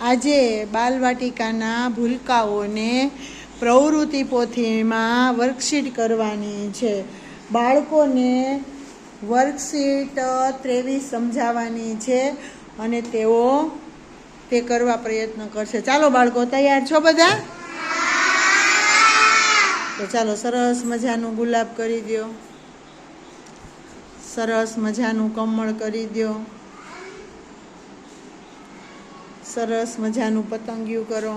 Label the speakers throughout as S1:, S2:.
S1: આજે બાલવાટિકાના ભૂલકાઓને પ્રવૃત્તિ પોથીમાં વર્કશીટ કરવાની છે. બાળકોને વર્કશીટ ત્રેવીસ સમજાવવાની છે અને તેઓ તે કરવા પ્રયત્ન કરશે. ચાલો બાળકો, તૈયાર છો બધા? તો ચાલો, સરસ મજાનું ગુલાબ કરી દો સરસ મજાનું કમળ કરી દો સરસ મજાનું પતંગિયું કરો.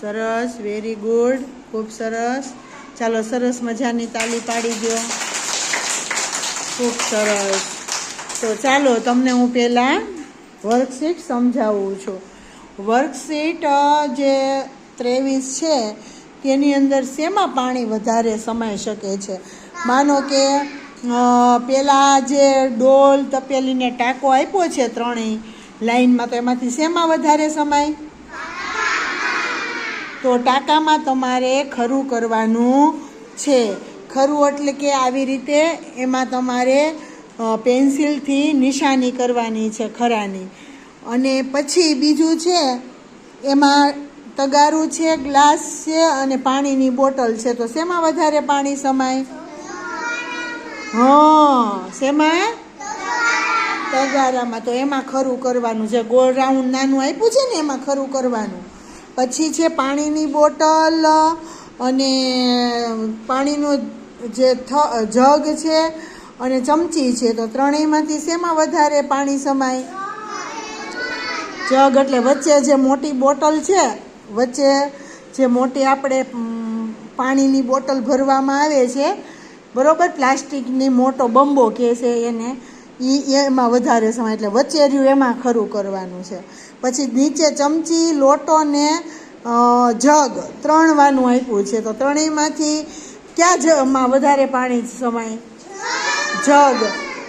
S1: સરસ વેરી ગુડ ખૂબ સરસ. ચાલો, સરસ મજાની તાલી પાડી દો ખૂબ સરસ. તો ચાલો, તમને હું પહેલાં વર્કશીટ સમજાવું છું. વર્કશીટ જે ત્રેવીસ છે, તેની અંદર શેમાં પાણી વધારે સમાઈ શકે છે? માનો કે પહેલાં જે ડોલ તપેલીને ટાંકો આપ્યો છે ત્રણેય લાઈનમાં તો એમાંથી શેમાં વધારે સમાય? તો ટાંકામાં તમારે ખરું કરવાનું છે. ખરું એટલે કે આવી રીતે એમાં તમારે પેન્સિલથી નિશાની કરવાની છે ખરાની. અને પછી બીજું છે, એમાં તગારું છે, ગ્લાસ છે અને પાણીની બોટલ છે. તો શેમાં વધારે પાણી સમાય? હા, શેમાં? તગારામાં તો એમાં ખરું કરવાનું. છે ગોળ રાઉન્ડ નાનું આપ્યું છે ને, એમાં ખરું કરવાનું. પછી છે પાણીની બોટલ અને પાણીનો જે થ, જગ છે અને ચમચી છે. તો ત્રણેયમાંથી શેમાં વધારે પાણી સમાય? જગ એટલે વચ્ચે જે મોટી બોટલ છે, વચ્ચે જે મોટી આપણે પાણીની બોટલ ભરવામાં આવે છે. બરોબર? પ્લાસ્ટિકની મોટો બંબો કહે છે એને. એ એમાં વધારે સમય એટલે વચેર્યું એમાં ખરું કરવાનું છે. પછી નીચે ચમચી, લોટો ને જગ ત્રણ વાનું આપ્યું છે. તો ત્રણેયમાંથી ક્યાં જગમાં વધારે પાણી સમાય? જગ.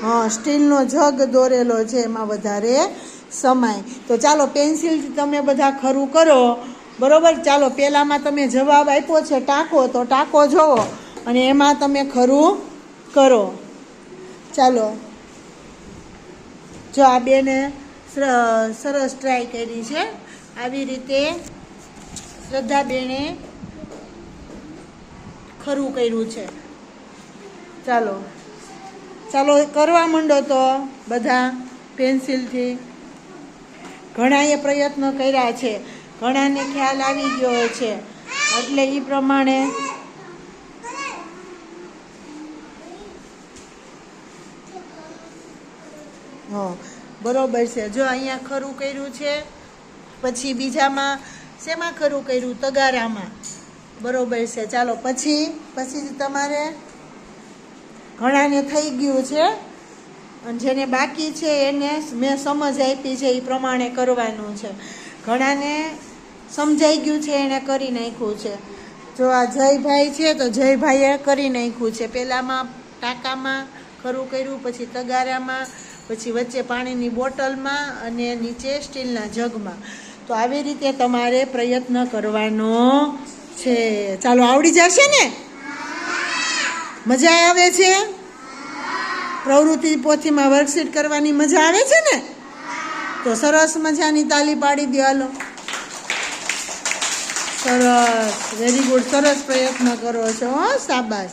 S1: હા, સ્ટીલનો જગ દોરેલો છે, એમાં વધારે સમાય. તો ચાલો પેન્સિલથી તમે બધા ખરું કરો. બરોબર? ચાલો પહેલાંમાં તમે જવાબ આપ્યો છે ટાંકો. તો ટાંકો જોવો અને એમાં તમે ખરું કરો. ચાલો. જો આ બેને સર- સરસ ટ્રાય કરી છે. આવી રીતે શ્રદ્ધાબેને ખરું કર્યું છે. ચાલો. ચાલો કરવા માંડો તો બધા પેન્સિલથી. ઘણાએ પ્રયત્ન કર્યા છે. ઘણાને ખ્યાલ આવી ગયો છે. એટલે એ પ્રમાણે હા, બરોબર છે. જો અહીંયા ખરું કર્યું છે, પછી બીજામાં શેમાં ખરું કર્યું? તગારામાં. બરોબર છે. ચાલો, પછી પછી તમારે ઘણાને થઈ ગયું છે. અને જેને બાકી છે એને મેં સમજ આપી છે, એ પ્રમાણે કરવાનું છે. ઘણાને સમજાઈ ગયું છે એણે કરી નાખ્યું છે. જો આ જયભાઈ છે, તો જયભાઈએ કરી નાખ્યું છે. પહેલાંમાં ટાંકામાં ખરું કર્યું, પછી તગારામાં પછી વચ્ચે પાણીની બોટલમાં અને નીચે સ્ટીલના જગમાં. તો આવી રીતે તમારે પ્રયત્ન કરવાનો છે. ચાલો, આવડી જશે ને? મજા આવે છે? પ્રવૃત્તિ પોથીમાં વર્કશીટ કરવાની મજા આવે છે ને? તો સરસ મજાની તાલી પાડી દો, હાલો. સરસ વેરી ગુડ સરસ પ્રયત્ન કરો છો શાબાશ.